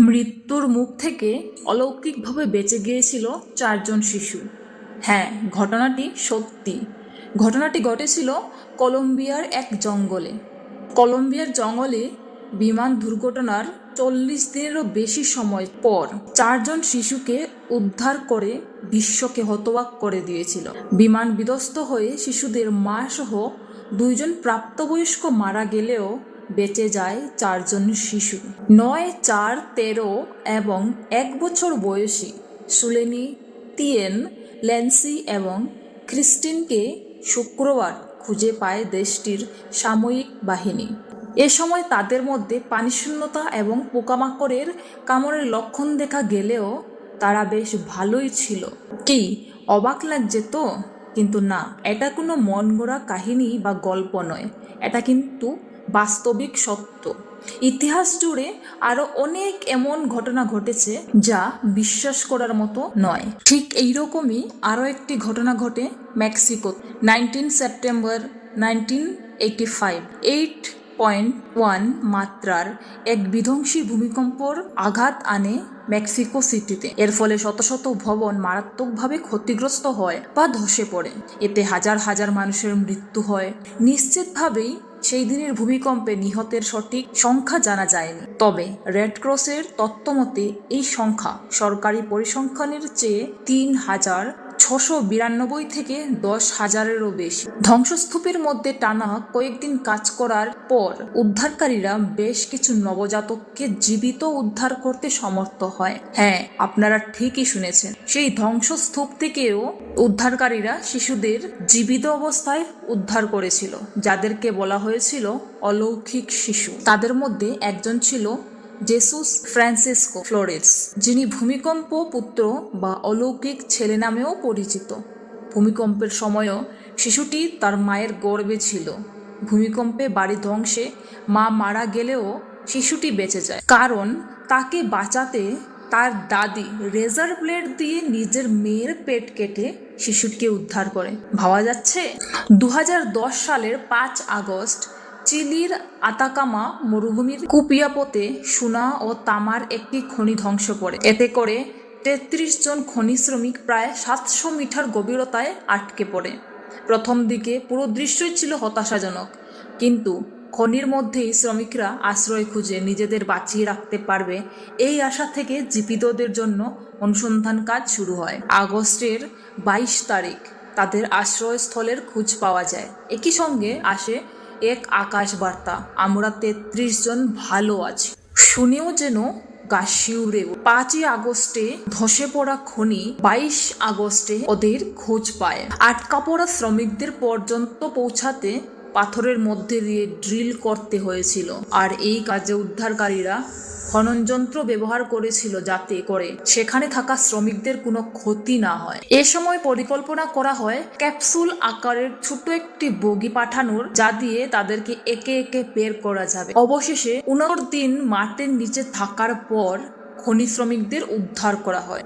মৃত্যুর মুখ থেকে অলৌকিকভাবে বেঁচে গিয়েছিল চারজন শিশু। হ্যাঁ ঘটনাটি সত্যি। ঘটনাটি ঘটেছিল কলম্বিয়ার এক জঙ্গলে। কলম্বিয়ার জঙ্গলে বিমান দুর্ঘটনার চল্লিশ দিনেরও বেশি সময় পর চারজন শিশুকে উদ্ধার করে বিশ্বকে হতবাক করে দিয়েছিল। বিমান বিধ্বস্ত হয়ে শিশুদের মা সহ দুইজন প্রাপ্তবয়স্ক মারা গেলেও বেঁচে যায় চারজন শিশু। নয়, চার, তেরো এবং এক বছর বয়সী সুলেনি তিয়েন, ল্যান্সি এবং ক্রিস্টিনকে শুক্রবার খুঁজে পায় দেশটির সাময়িক বাহিনী। এ সময় তাদের মধ্যে পানিশূন্যতা এবং পোকামাকড়ের কামড়ের লক্ষণ দেখা গেলেও তারা বেশ ভালোই ছিল। কি, অবাক লাগছে তো? কিন্তু না, এটা কোনো মন কাহিনী বা গল্প নয়। এটা কিন্তু বাস্তবিক সত্য। ইতিহাস জুড়ে আরও অনেক এমন ঘটনা ঘটেছে যা বিশ্বাস করার মতো নয়। ঠিক এইরকমই আরও একটি ঘটনা ঘটে Mexico, nineteen September nineteen five. Eight point one মাত্রার এক বিধ্বংসী ভূমিকম্পর আঘাত আনে মেক্সিকো সিটিতে। এর ফলে শত শত ভবন মারাত্মকভাবে ক্ষতিগ্রস্ত হয় বা ধসে পড়ে। এতে হাজার হাজার মানুষের মৃত্যু হয়। নিশ্চিতভাবেই সেই দিনের ভূমিকম্পে নিহতের সঠিক সংখ্যা জানা যায়নি। তবে রেডক্রসের তত্ত্বমতে এই সংখ্যা সরকারি পরিসংখ্যানের চেয়ে তিন হাজার ছশো বিরানব্বই থেকে দশ হাজারেরও বেশি। ধ্বংসস্তূপের মধ্যে টানা কয়েকদিন কাজ করার পর উদ্ধারকারীরা বেশ কিছু নবজাতককে জীবিত উদ্ধার করতে সমর্থ হয়। হ্যাঁ আপনারা ঠিকই শুনেছেন। সেই ধ্বংসস্তূপ থেকেও উদ্ধারকারীরা শিশুদের জীবিত অবস্থায় উদ্ধার করেছিল, যাদেরকে বলা হয়েছিল অলৌকিক শিশু। তাদের মধ্যে একজন ছিল জেসুস ফ্রান্সিসকো ফ্লোরেস যিনি ভূমিকম্প পুত্র বা অলৌকিক ছেলে নামেও পরিচিত। ভূমিকম্পের সময়ও শিশুটি তার মায়ের গর্বে ছিল। ভূমিকম্পে বাড়ি ধ্বংসে মা মারা গেলেও শিশুটি বেঁচে যায়। কারণ তাকে বাঁচাতে তার দাদি রেজার ব্লেড দিয়ে নিজের মেয়ের পেট কেটে শিশুটিকে উদ্ধার করে। ভাবা যাচ্ছে দু হাজার দশ সালের পাঁচ আগস্ট চিলির আতাকামা মরুভূমির কুপিয়াপোতে সোনা ও তামার একটি খনি ধ্বংস পড়ে এতে করে তেত্রিশ জন খনি শ্রমিক প্রায় সাতশো মিটার গভীরতায় আটকে পড়ে। প্রথম দিকে পুরো দৃশ্যই ছিল হতাশাজনক, কিন্তু খনির মধ্যেই শ্রমিকরা আশ্রয় খুঁজে নিজেদের বাঁচিয়ে রাখতে পারবে এই আশা থেকে জীবিতদের জন্য অনুসন্ধান কাজ শুরু হয়। আগস্টের বাইশ তারিখ তাদের আশ্রয়স্থলের খোঁজ পাওয়া যায়। একই সঙ্গে আসে এক আকাশ বার্তা আমরা তেত্রিশ জন ভালো আছি। শুনেও যেন গা শিউরে পাঁচই আগস্টে ধসে পড়া খনি বাইশ আগস্টে ওদের খোঁজ পায়। আটকা পড়া শ্রমিকদের পর্যন্ত পৌঁছাতে পাথরের মধ্যে দিয়ে ড্রিল করতে হয়েছিল। আর এই কাজে উদ্ধারকারীরা খনন যন্ত্র ব্যবহার করেছিল যাতে করে সেখানে থাকা শ্রমিকদের কোনো ক্ষতি না হয়। এ সময় পরিকল্পনা করা হয়, ক্যাপসুল আকারের ছোট একটি বগি পাঠানোর, যা দিয়ে তাদেরকে একে একে বের করা যাবে। অবশেষে উনর দিন মাটির নিচে থাকার পর খনি শ্রমিকদের উদ্ধার করা হয়।